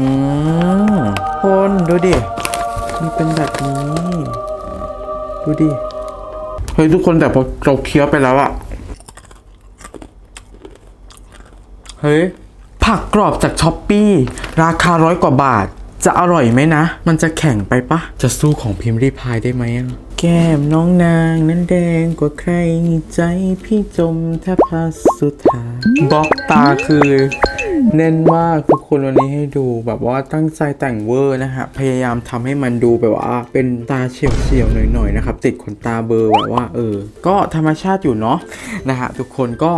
อืมคนดูดิ มันเป็นแบบนี้ ดูดิ เฮ้ยทุกคนแต่พอเราเคี้ยวไปแล้วอะเฮ้ย ผักกรอบจากช้อปปี้ ราคาร้อยกว่าบาท จะอร่อยไหมนะ มันจะแข็งไปปะ จะสู้ของพิมพ์รีพายได้ไหมอะแก้มน้องนางนั้นแดงกว่าใครใจพี่จมแทบพาสุดท้ายบล็อกตาคือ แน่นมากทุกคนวันนี้ให้ดูแบบว่าตั้งใจแต่งเวอร์นะฮะ พยายามทำให้มันดูแบบว่าเป็นตาเฉียวเฉียวๆหน่อยๆนะครับ ติดขนตาเบอร์แบบว่าเออ ก็ธรรมชาติอยู่เนาะนะฮะทุกคนก็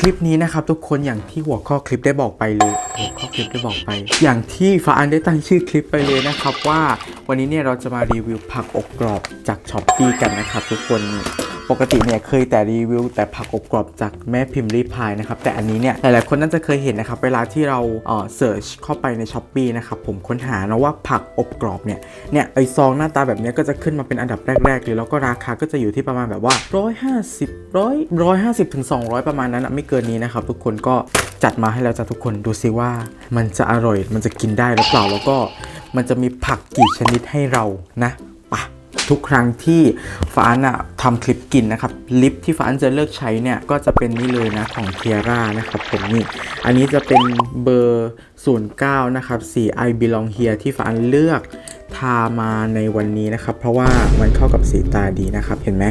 คลิปนี้นะครับทุกคนอย่างที่หัวข้อคลิปได้บอกไปเลยหัวข้อคลิปได้บอกไป อย่างที่ฟ้าอันได้ตั้งชื่อคลิปไปเลยนะครับว่าวันนี้เนี่ยเราจะมารีวิวผักอบกรอบจากช้อปปี้กันนะครับทุกคน ปกติเนี่ยเคยแต่รีวิว แต่ผักอบกรอบจากแม่พิมพ์รีพายนะครับแต่อันนี้เนี่ยหลายๆคนน่าจะเคยเห็นนะครับเวลาที่เราเอ่อเสิร์ชเข้าไปในช้อปปีนะครับผมค้นหานะว่าผักอบกรอบเนี่ยเนี่ยไอซองหน้าตาแบบนี้ก็จะขึ้นมาเป็นอันดับแรกๆเลยแล้วก็ราคาก็จะอยู่ที่ประมาณแบบว่า 150 100 150ถึง200 ประมาณนั้นนะไม่เกินนี้นะครับทุกคนก็จัดมาให้แล้วจ้ะทุกคนดูซิว่า มันจะอร่อยมันจะกินได้หรือเปล่าแล้วก็มันจะมีผักกี่ชนิดให้เรานะ ทุกครั้งที่ฟ้านอะทำคลิปกินนะครับ ลิปที่ฟ้านจะเลือกใช้เนี่ยก็จะเป็นนี่เลยนะของเทียร่านะครับผมนี่ อันนี้จะเป็นเบอร์ 09 นะครับสี I belong here ที่ฟ้านเลือก ทามาในวันนี้นะครับ เพราะว่ามันเข้ากับสีตาดีนะครับ เห็นไหม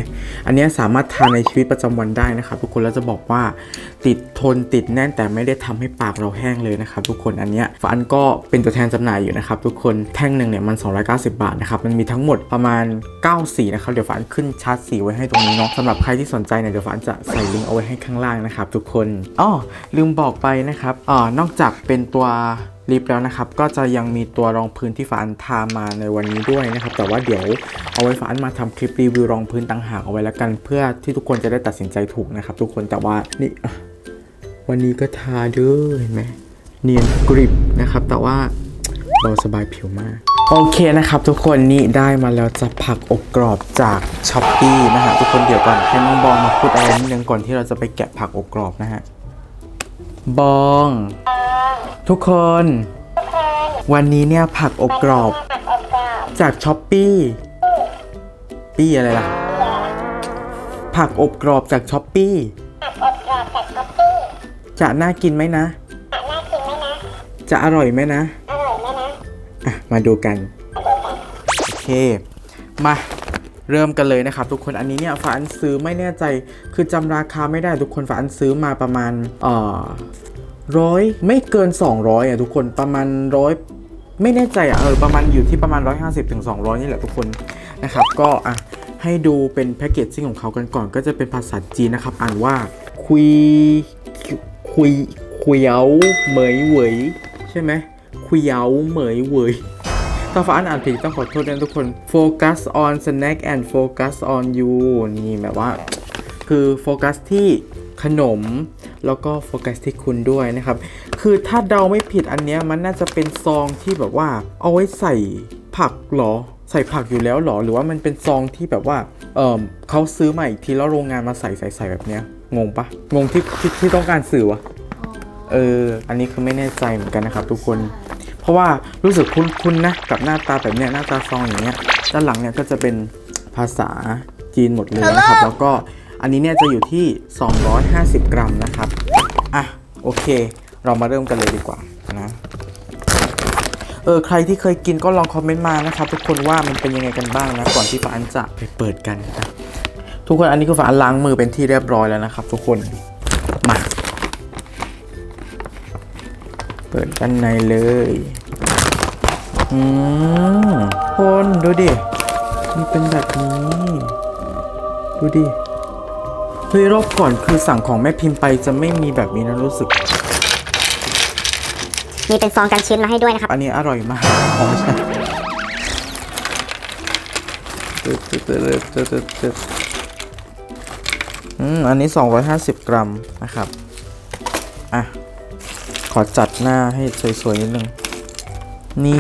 อันนี้สามารถทาในชีวิตประจำวันได้นะครับ ทุกคนแล้วจะบอกว่าติดทนติดแน่นแต่ไม่ได้ทำให้ปากเราแห้งเลยนะครับ ทุกคนอันเนี้ยฟ้านก็เป็นตัวแทนจำหน่ายอยู่นะครับ ทุกคนแท่งหนึ่งเนี่ยมัน 290 บาทนะครับมันมีทั้งหมดประมาณ 9 สีนะครับเดี๋ยวฟ้านขึ้นชาร์ตสีไว้ให้ตรงนี้เนาะสำหรับใครที่สนใจเนี่ยเดี๋ยวฟ้านจะใส่ลิงก์เอาไว้ให้ข้างล่างนะครับ ทุกคนอ้อลืมบอกไปนะครับอ่านอกจากเป็นตัว ลิปแล้วนะครับ ก็จะยังมีตัวรองพื้นที่ฟ้านทามาในวันนี้ด้วยนะครับ แต่ว่าเดี๋ยวเอาไว้ฟ้านมาทำคลิปรีวิวรองพื้นต่างหากเอาไว้แล้วกัน เพื่อที่ทุกคนจะได้ตัดสินใจถูกนะครับ ทุกคนแต่ว่านี่วันนี้ก็ทาเด้อเห็นไหมเนียนกริบนะครับ แต่ว่าเบาสบายผิวมากโอเคนะครับทุกคนนี่ได้มาแล้วจะผักอบกรอบจากช้อปปี้นะฮะทุกคนเดี๋ยวก่อนให้น้องบองมาพูดอะไรนิดนึงก่อนที่เราจะไปแกะผักอบกรอบนะฮะบอง ทุกคน วันนี้เนี่ยผักอบกรอบ จากช้อปปี้ปี้อะไรล่ะ ผักอบกรอบจากช้อปปี้จะน่ากินไหมนะ จะอร่อยไหมนะอะมาดูกัน โอเค มาเริ่มกันเลยนะครับ ทุกคนอันนี้เนี่ยฝาอันซื้อไม่แน่ใจ คือจำราคาไม่ได้ทุกคนฝาอันซื้อมาประมาณเอ่อ ร้อยไม่เกิน 200อะทุกคนประมาณร้อยไม่แน่ใจอะเออประมาณอยู่ที่ประมาณ 150ถึง200 นี่แหละทุกคนนะครับ ก็อะให้ดูเป็นแพคเกจซิ่งของเขากันก่อน ก็จะเป็นภาษาจีนนะครับ อ่านว่าคุยคุยคุยเอาเหมยเหวยใช่ไหมคุยเอาเหมยเหวยถ้าฟ้าอ่านผิดต้องขอโทษด้วยทุกคน focus on snack and focus on you นี่แบบว่า คือโฟกัสที่ขนม แล้วก็โฟกัสที่คุณด้วยนะครับ คือถ้าเดาไม่ผิดอันเนี้ยมันน่าจะเป็นซองที่แบบว่า เอาไว้ใส่ผักเหรอ ใส่ผักอยู่แล้วเหรอ หรือว่ามันเป็นซองที่แบบว่า เออเขาซื้อมาอีกทีแล้วโรงงานมาใส่ใส่ใส่แบบเนี้ยงงปะงงที่ที่ที่ต้องการสื่อวะเออ อันนี้คือไม่แน่ใจเหมือนกันนะครับ ทุกคน เพราะว่ารู้สึกคุ้นๆนะกับหน้าตาแบบเนี้ยหน้าตาซองอย่างเงี้ยด้านหลังเนี่ยก็จะเป็นภาษาจีนหมดเลยนะครับ แล้วก็ อันนี้เนี่ยจะอยู่ที่ 250 กรัมนะครับ อะโอเค เรามาเริ่มกันเลยดีกว่านะเออใครที่เคยกินก็ลองคอมเมนต์มานะครับทุกคนว่ามันเป็นยังไงกันบ้างนะก่อนที่ฟ้าอันจะไปเปิดกันนะทุกคนอันนี้คือฟ้านล้างมือเป็นที่เรียบร้อยแล้วนะครับ ทุกคนมาเปิดด้านในเลยอืมคนดูดิมันเป็นแบบนี้ ดูดิ เฮ้ยรอบก่อนคือสั่งของแม่พิมพ์ไปจะไม่มีแบบนี้นะรู้สึก มีเป็นซองกันชิ้นมาให้ด้วยนะครับ อันนี้อร่อยมากอ๋อไม่ใช่ตึ๊ดตึ๊ดตึ๊ดตึ๊ดตึ๊ดตึ๊ดอืมอันนี้ 250 กรัมนะครับ อะ ขอจัดหน้าให้สวยๆนิดนึง นี่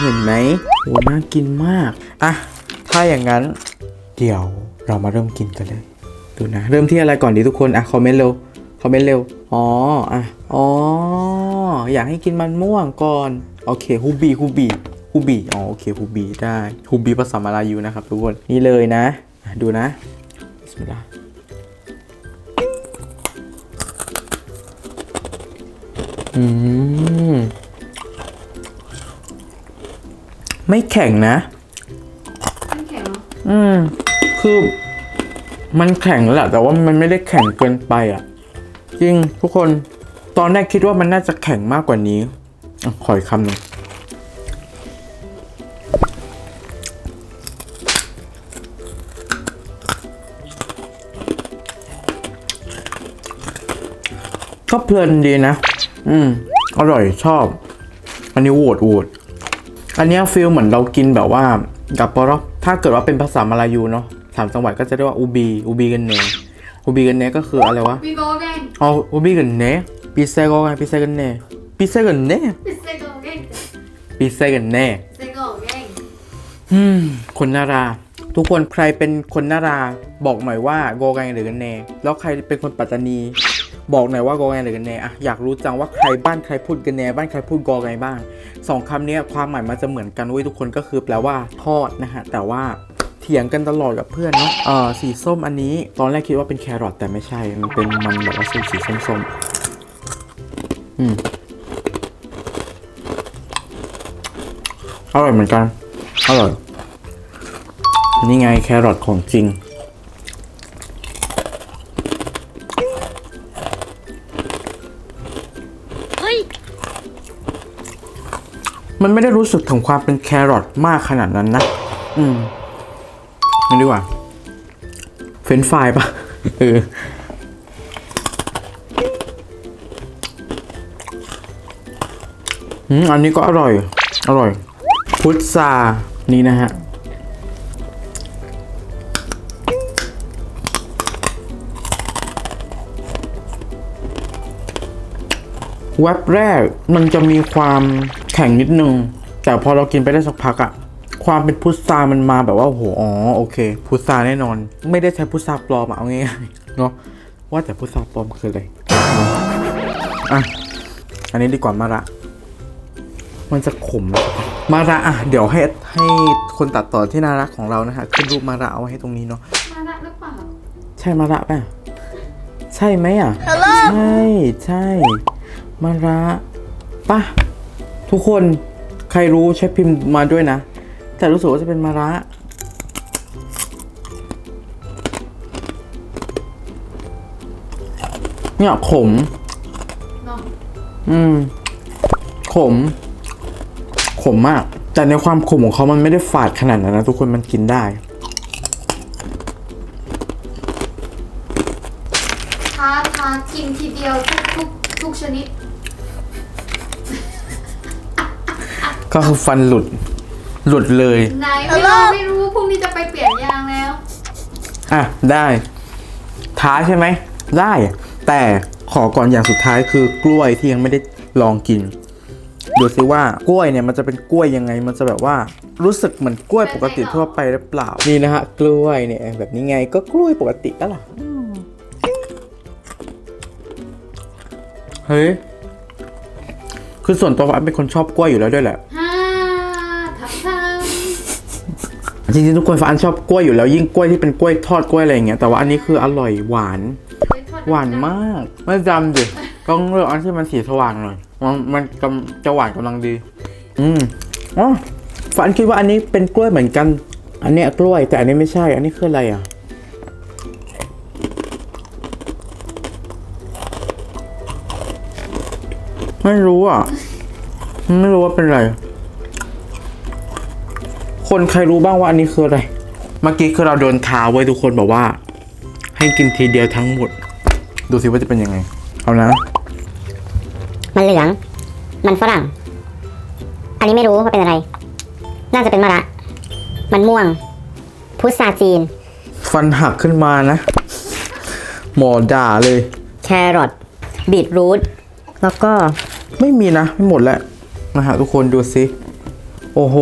เห็นไหมโอ้น่ากินมาก อะ ถ้าอย่างนั้น เดี๋ยวเรามาเริ่มกินกันเลย ดูนะ เริ่มที่อะไรก่อนดีทุกคน อะ คอมเมนต์เร็ว คอมเมนต์เร็ว อ๋อ อะ อ๋อ อยากให้กินมันม่วงก่อน โอเค ฮูบี ฮูบี ฮูบี อ๋อ โอเค ฮูบี ได้ ฮูบีภาษามาลายูนะครับทุกคน นี่เลยนะอะดูนะบิสมิลลาห์อืม ไม่แข็งนะ ไม่แข็งเหรอ อืม คือ มันแข็งแหละแต่ว่ามันไม่ได้แข็งเกินไปอะ จริงทุกคนตอนแรกคิดว่ามันน่าจะแข็งมากกว่านี้อะขออีกคำหนึ่งก็เพลินดีนะ อืม อร่อยชอบ อันนี้โหวตโหวตอันนี้ฟีลเหมือนเรากินแบบว่ากับปอรถ้าเกิดว่าเป็นภาษามาลายูเนาะ สามจังหวัดก็จะเรียกว่าอูบีอูบีกันเนอูบีกันเนก็คืออะไรวะปีโกแกงอ๋ออูบีกันเนปีเซโกไงปีเซกันเนปีเซกันเนปิเซโกแกงปีเซกันเนเซโกแกงอืมคนนารา ทุกคนใครเป็นคนนารา บอกหน่อยว่าโกไงหรือกันเนแล้วใครเป็นคนปัตตานี บอกหน่อยว่าโกไงหรือกันเนอะอยากรู้จังว่าใครบ้านใครพูดกันเนบ้านใครพูดโกไงบ้างสองคำเนี้ยความหมายมันจะเหมือนกันเว้ยทุกคนก็คือแปลว่าทอดนะฮะแต่ว่าเถียงกันตลอดกับเพื่อนเนาะเออสีส้มอันนี้ ตอนแรกคิดว่าเป็นแครอทแต่ไม่ใช่ มันเป็นมันแบบว่าสีสีส้มๆอืมอร่อยเหมือนกัน อร่อย นี่ไงแครอทของจริง มันไม่ได้รู้สึกถึงความเป็นแครอทมากขนาดนั้นนะ อืม นี่ดีกว่า เฟรนฟรายปะเอออันนี้ก็อร่อย อร่อย พุทรานี่นะฮะแว็บแรกมันจะมีความแข็งนิดนึง แต่พอเรากินไปได้สักพักอะ ความเป็นพุทรามันมาแบบว่าโอ้โหอ๋อโอเค พุทราแน่นอน ไม่ได้ใช้พุทราปลอมอะเอาง่ายๆเนาะว่าแต่พุทราปลอมคืออะไรอะอันนี้ดีกว่ามาระมันจะขมไหมมาระอะเดี๋ยวให้ให้คนตัดต่อที่น่ารักของเรานะฮะขึ้นรูปมาระเอาไว้ให้ตรงนี้เนาะมาละหรือเปล่าใช่มาระป่ะใช่ไหมอะใช่ใช่มาระป่ะทุกคนใครรู้ใช้พิมพ์มาด้วยนะ แต่รู้สึกว่าจะเป็นมาระเนี่ยขมเนาะอืม ขม ขมมาก แต่ในความขมของเขามันไม่ได้ฝาดขนาดนั้นนะทุกคนมันกินได้ท้าท้ากินทีเดียวทุกทุกทุกชนิด ก็คือฟันหลุด หลุดเลย ไหนไม่รู้ไม่รู้พรุ่งนี้จะไปเปลี่ยนยางแล้ว อะ ได้ ท้าใช่ไหม ได้ แต่ขอก่อนอย่างสุดท้ายคือกล้วยที่ยังไม่ได้ลองกิน ดูซิว่ากล้วยเนี่ยมันจะเป็นกล้วยยังไง มันจะแบบว่ารู้สึกเหมือนกล้วยปกติทั่วไปหรือเปล่า นี่นะฮะกล้วยเนี่ยแบบนี้ไงก็กล้วยปกติก็ล่ะเฮ้ย คือส่วนตัวผมเป็นคนชอบกล้วยอยู่แล้วด้วยแหละ จริงๆทุกคนฟ้าอันชอบกล้วยอยู่แล้วยิ่งกล้วยที่เป็นกล้วยทอดกล้วยอะไรอย่างเงี้ยแต่ว่าอันนี้คืออร่อยหวาน หวานมากไม่จำดิต้องเลือกอันที่มันสีสว่างหน่อยมันมันกำจะหวานกำลังดี อืมอ๋อฝันคิดว่าอันนี้เป็นกล้วยเหมือนกัน อันเนี้ยกล้วยแต่อันนี้ไม่ใช่ อันนี้คืออะไรอะไม่รู้อะ ไม่รู้ว่าเป็นอะไร คนใครรู้บ้างว่าอันนี้คืออะไร เมื่อกี้คือเราโดนท้าไว้ทุกคนบอกว่า ให้กินทีเดียวทั้งหมด ดูสิว่าจะเป็นยังไง เอานะ มันเหลือง มันฝรั่ง อันนี้ไม่รู้ว่าเป็นอะไร น่าจะเป็นมะระ มันม่วง พุทราจีน ฟันหักขึ้นมานะ หมอด่าเลย แครอท บีทรูท แล้วก็ ไม่มีนะ ไม่หมดแล้วนะฮะทุกคนดูสิ โอ้โห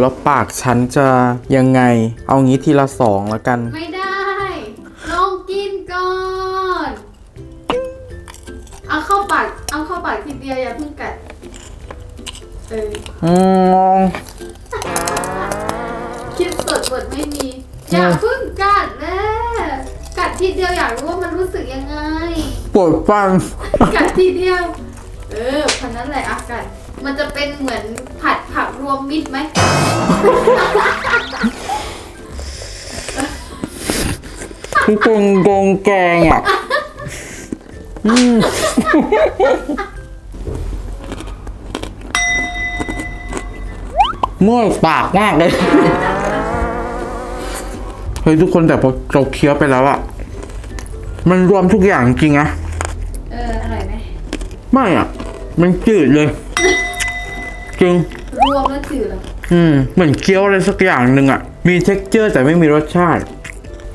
แล้วปากฉันจะยังไง เอางี้ทีละสองแล้วกัน ไม่ได้ ลองกินก่อน เอาคเข้าปาก เอาเข้าปากทีเดียวอย่าเพิ่งกัด เอออืมคิดสดบทไม่มี อย่าเพิ่งกัดแม่กัดทีเดียวอยากรู้ว่ามันรู้สึกยังไง ปวดฟัน กัดทีเดียว เออพันนั้นแหละอากัดมันจะเป็นเหมือนผัดผัก รวมมิตรไหมทุกคนโดนแกงอะอืมเมื่อยปากมากเลย เฮ้ยทุกคนแต่พอเราเคี้ยวไปแล้วอะมันรวมทุกอย่างจริงอะเออ อร่อยไหม ไม่อะมันจืดเลย จริง รวมแล้วจืดเหรอืมเหมือนเคี้ยวอะไรสักอย่างหนึ่งอะมีเท็กเจอร์แต่ไม่มีรสชาติ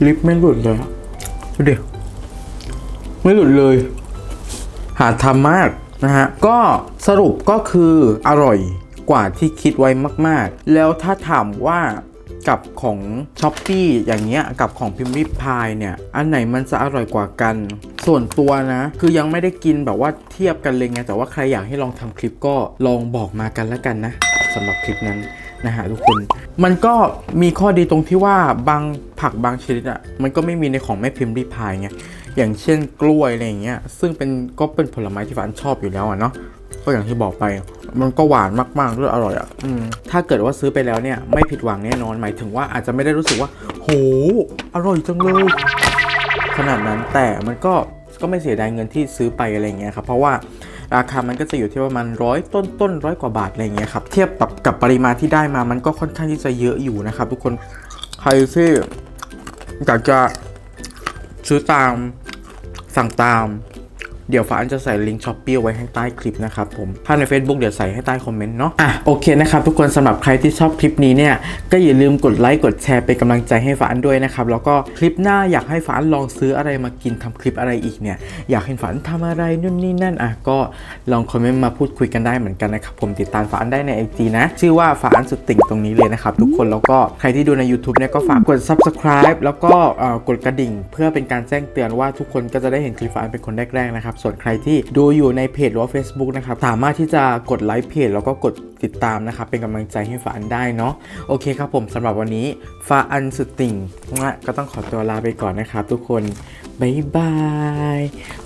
ลิปไม่หลุดเลยดูดิไม่หลุดเลย หาทำมากนะฮะ ก็สรุปก็คืออร่อยกว่าที่คิดไว้มาก ๆ แล้วถ้าถามว่ากับของช้อปปีอย่างเงี้ยกับของพิมพ์ริพายเนี่ย อันไหนมันจะอร่อยกว่ากัน ส่วนตัวนะ คือยังไม่ได้กินแบบว่าเทียบกันเลยไงแต่ว่าใครอยากให้ลองทำคลิปก็ลองบอกมากันแล้วกันนะ สำหรับคลิปนั้นนะฮะทุกคน มันก็มีข้อดีตรงที่ว่าบางผักบางชนิดอะมันก็ไม่มีในของแม่พิมพ์ริพายไงอย่างเช่นกล้วยอะไรอย่างเงี้ยซึ่งเป็นก็เป็นผลไม้ที่ฝันชอบอยู่แล้วอะเนาะก็อย่างที่บอกไป มันก็หวานมากๆด้วยอร่อยอะ่ะถ้าเกิดว่าซื้อไปแล้วเนี่ยไม่ผิดหวังแน่นอนหมายถึงว่าอาจจะไม่ได้รู้สึกว่าโหอร่อยจังเลย ขนาดนั้นแต่มันก็ก็ไม่เสียดายเงินที่ซื้อไปอะไรเงี้ยครับเพราะว่า ราคามันก็จะอยู่ที่ประมาณร้อยต้นต้นร้อยกว่าบาทอะไรเงี้ยครับเทียบกับกับปริมาณที่ได้มามันก็ค่อนข้างที่จะเยอะอยู่นะครับทุกคนใครที่อยากจะซื้อตามสั่งตาม เดี๋ยวฟ้าอันจะใส่ลิงก์ช้อปปี้ไว้ให้ใต้คลิปนะครับผมถ้าใน Facebook เดี๋ยวใส่ให้ใต้คอมเมนต์เนาะอะโอเคนะครับทุกคนสำหรับใครที่ชอบคลิปนี้เนี่ยก็อย่าลืมกดไลค์กดแชร์เป็นกำลังใจให้ฟ้าอันด้วยนะครับแล้วก็คลิปหน้าอยากให้ฟ้าอันลองซื้ออะไรมากินทำคลิปอะไรอีกเนี่ยอยากเห็นฟ้าอันทำอะไรนู่นนี่นั่นอะก็ลองคอมเมนต์มาพูดคุยกันได้เหมือนกันนะครับผมติดตามฟ้าอันได้ใน IG นะชื่อว่าฟ้าอันสุดติ่งตรงนี้เลยนะครับทุกคนแล้วก็ใครที่ดูใน YouTube เนี่ยก็ฝากกด subscribe แล้วก็กดกระดิ่ง เพื่อเป็นการแจ้งเตือนว่าทุกคนก็จะได้เห็นคลิปฟ้าอันเป็นคนแรกๆนะครับส่วนใครที่ดูอยู่ในเพจหรือว่า Facebook นะครับสามารถที่จะกดไลค์เพจแล้วก็กดติดตามนะครับเป็นกำลังใจให้ฟ้าอันได้เนาะโอเคครับผมสำหรับวันนี้ฟ้าอันสุดติ่งก็ต้องขอตัวลาไปก่อนนะครับทุกคนบายบาย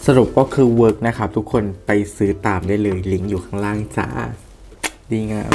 สรุปก็คือเวิร์กนะครับทุกคนไปซื้อตามได้เลยลิงก์อยู่ข้างล่างจ้าดีงาม